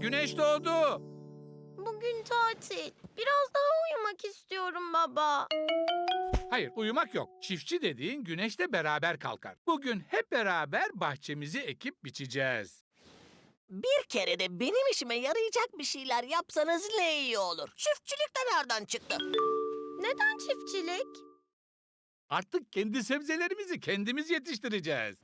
güneş doğdu. Bugün tatil. Biraz daha uyumak istiyorum baba. Hayır, uyumak yok. Çiftçi dediğin güneşle beraber kalkar. Bugün hep beraber bahçemizi ekip biçeceğiz. Bir kere de benim işime yarayacak bir şeyler yapsanız ne iyi olur. Çiftçilik de nereden çıktı? Neden çiftçilik? Artık kendi sebzelerimizi kendimiz yetiştireceğiz.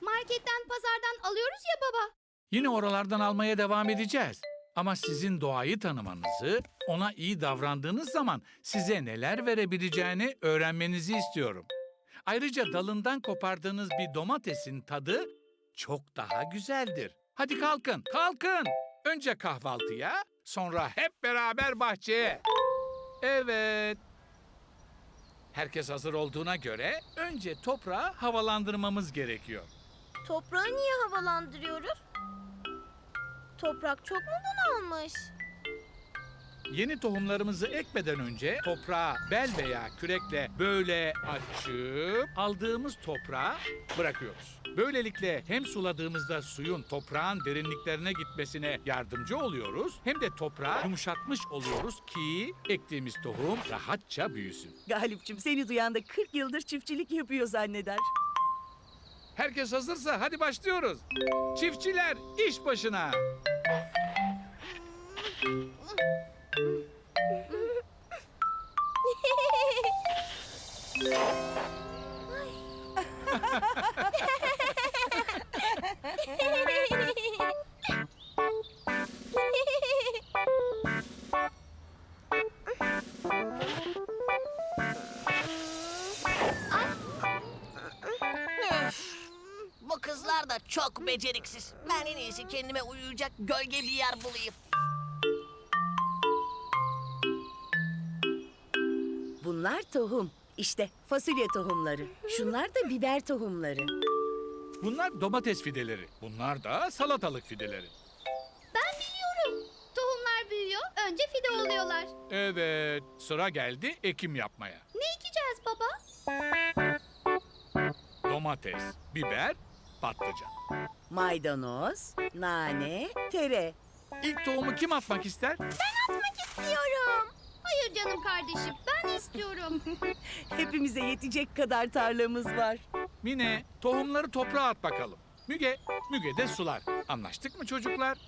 Marketten, pazardan alıyoruz ya baba. Yine oralardan almaya devam edeceğiz. Ama sizin doğayı tanımanızı, ona iyi davrandığınız zaman size neler verebileceğini öğrenmenizi istiyorum. Ayrıca dalından kopardığınız bir domatesin tadı çok daha güzeldir. Hadi kalkın, kalkın. Önce kahvaltıya, sonra hep beraber bahçeye. Evet. Herkes hazır olduğuna göre önce toprağı havalandırmamız gerekiyor. Toprağı niye havalandırıyoruz? Toprak çok mu bunalmış? Yeni tohumlarımızı ekmeden önce toprağa bel veya kürekle böyle açıp aldığımız toprağı bırakıyoruz. Böylelikle hem suladığımızda suyun toprağın derinliklerine gitmesine yardımcı oluyoruz hem de toprağı yumuşatmış oluyoruz ki ektiğimiz tohum rahatça büyüsün. Galipçim seni duyan da 40 yıldır çiftçilik yapıyor zanneder. Herkes hazırsa hadi başlıyoruz. Çiftçiler iş başına. Üf, beceriksiz. Ben en iyisi kendime uyuyacak gölge bir yer bulayım. Bunlar tohum. İşte fasulye tohumları. Şunlar da biber tohumları. Bunlar domates fideleri. Bunlar da salatalık fideleri. Ben biliyorum. Tohumlar büyüyor, önce fide oluyorlar. Evet, sıra geldi ekim yapmaya. Ne ekeceğiz baba? Domates, biber, patlıcan. Maydanoz, nane, tere. İlk tohumu kim atmak ister? Atmak istiyorum. Hayır canım kardeşim, ben istiyorum. Hepimize yetecek kadar tarlamız var. Mine, tohumları toprağa at bakalım. Müge, Müge de sular. Anlaştık mı çocuklar?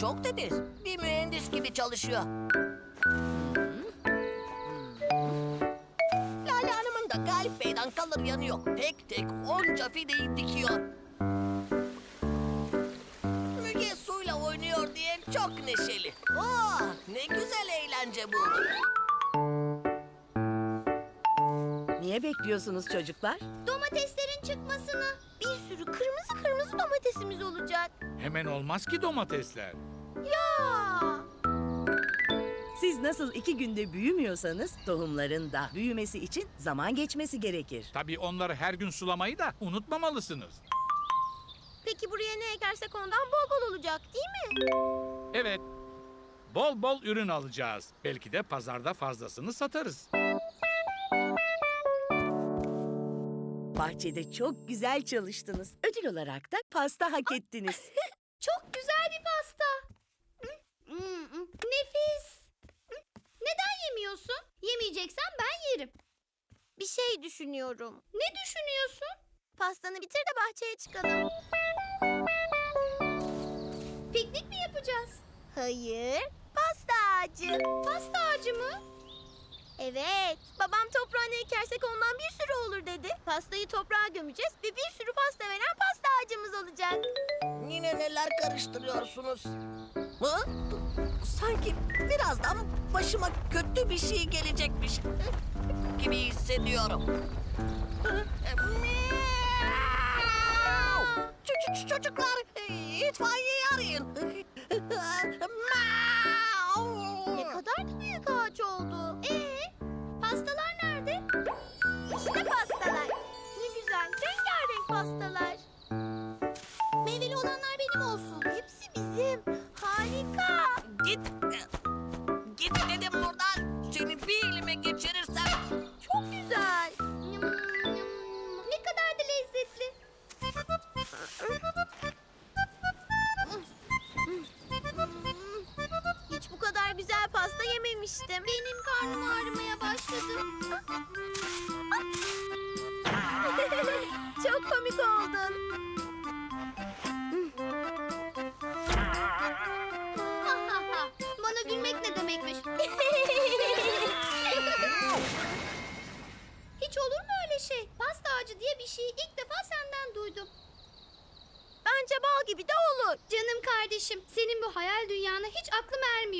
Çok titiz. Bir mühendis gibi çalışıyor. Lale Hanım'ın da Galip Bey'den kalır yanı yok. Tek tek onca fideyi dikiyor. Müge suyla oynuyor diye çok neşeli. Oh, ne güzel eğlence buldu. Niye bekliyorsunuz çocuklar? Domateslerin çıkmasını. Bir sürü kırmızı kırmızı domatesimiz olacak. Hemen olmaz ki domatesler. Aa, Siz nasıl iki günde büyümüyorsanız tohumların da büyümesi için zaman geçmesi gerekir. Tabii onları her gün sulamayı da unutmamalısınız. peki buraya ne ekersek ondan bol bol olacak değil mi? Evet, bol bol ürün alacağız. Belki de pazarda fazlasını satarız. Bahçede çok güzel çalıştınız. Ödül olarak da pasta hak ettiniz. Çok güzel bir pasta. Hmm, Nefis. Neden yemiyorsun? Yemeyeceksen ben yerim. Bir şey düşünüyorum. Ne düşünüyorsun? Pastanı bitir de bahçeye çıkalım. Piknik mi yapacağız? Hayır, pasta ağacı. Pasta ağacı mı? Evet, babam toprağını ekersek ondan bir sürü olur dedi. Pastayı toprağa gömeceğiz ve bir sürü pasta veren pasta ağacımız olacak. Yine neler karıştırıyorsunuz? Hı? Sanki birazdan başıma kötü bir şey gelecekmiş gibi hissediyorum. Ç- Çocuklar itfaiyeyi arayın. Ne kadar da büyük ağaç oldu.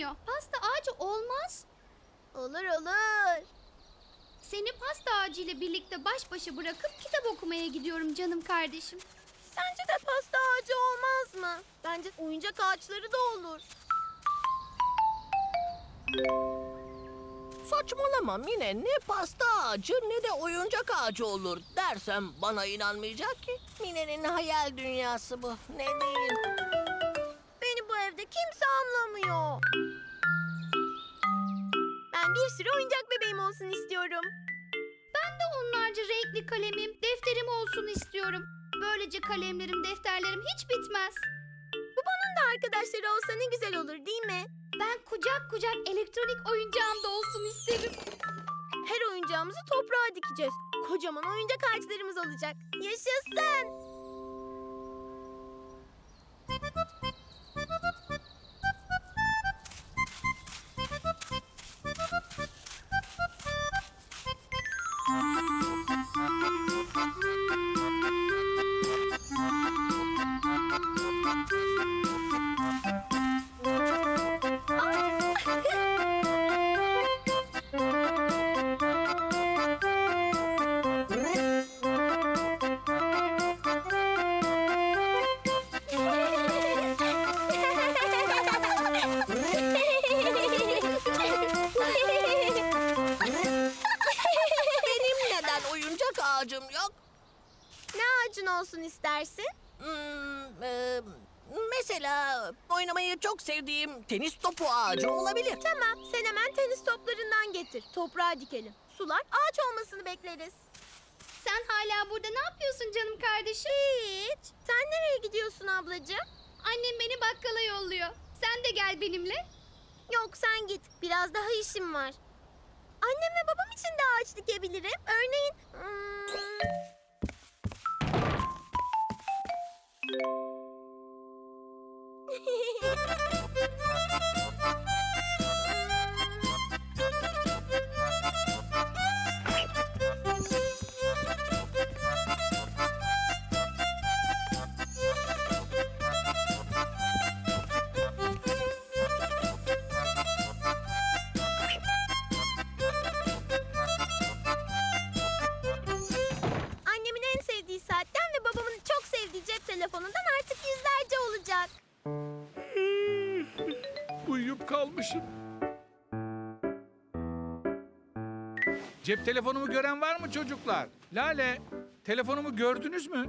Ermiyor. Pasta ağacı olmaz. Olur olur. Seni pasta ağacı ile birlikte baş başa bırakıp kitap okumaya gidiyorum canım kardeşim. Sence de pasta ağacı olmaz mı? Bence oyuncak ağaçları da olur. Saçmalama Mine ne pasta ağacı ne de oyuncak ağacı olur dersem bana inanmayacak ki. Mine'nin hayal dünyası bu. Ne diyeyim? Evde kimse anlamıyor. Ben bir sürü oyuncak bebeğim olsun istiyorum. Ben de onlarca renkli kalemim, defterim olsun istiyorum. Böylece kalemlerim, defterlerim hiç bitmez. Babanın da arkadaşları olsa ne güzel olur değil mi? Ben kucak kucak elektronik oyuncağım da olsun isterim. Her oyuncağımızı toprağa dikeceğiz. Kocaman oyuncak ağaçlarımız olacak. Yaşasın. Olsun istersin? Hmm, e, mesela oynamayı çok sevdiğim tenis topu ağacı olabilir. Tamam, sen hemen tenis toplarından getir. Toprağa dikelim. Sular ağaç olmasını bekleriz. Sen hala burada ne yapıyorsun canım kardeşim? Hiç. Sen nereye gidiyorsun ablacığım? Annem beni bakkala yolluyor. Sen de gel benimle. Yok sen git. Biraz daha işim var. Annem ve babam için de ağaç dikebilirim. Örneğin... hmm, you Kalmışım. Cep telefonumu gören var mı çocuklar? Lale, telefonumu gördünüz mü?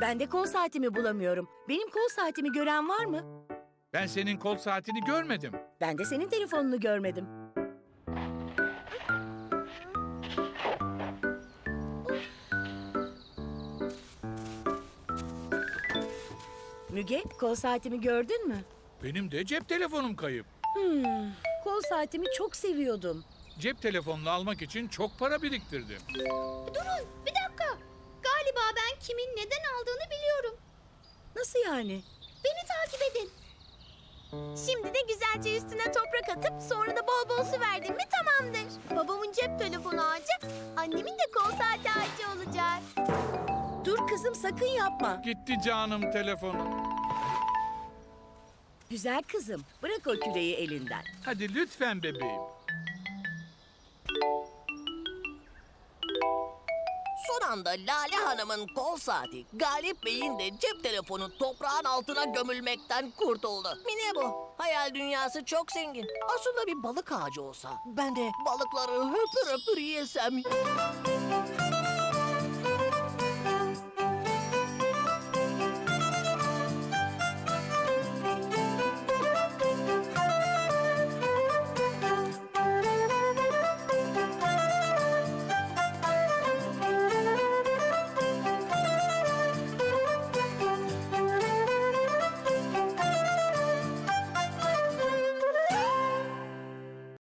Ben de kol saatimi bulamıyorum. Benim kol saatimi gören var mı? Ben senin kol saatini görmedim. Ben de senin telefonunu görmedim. Müge, kol saatimi gördün mü? Benim de cep telefonum kayıp. Hmm, kol saatimi çok seviyordum. Cep telefonunu almak için çok para biriktirdim. Durun bir dakika. Galiba ben kimin neden aldığını biliyorum. Nasıl yani? Beni takip edin. Şimdi de güzelce üstüne toprak atıp sonra da bol bol su verdim mi tamamdır. Babamın cep telefonu ağacı, annemin de kol saati ağacı olacak. Dur kızım sakın yapma. Gitti canım telefonum. Güzel kızım, bırak o küreği elinden. Hadi lütfen bebeğim. Son anda Lale Hanım'ın kol saati, Galip Bey'in de cep telefonu toprağın altına gömülmekten kurtuldu. Mine bu. Hayal dünyası çok zengin. Aslında bir balık ağacı olsa, ben de balıkları höpür höpür yesem.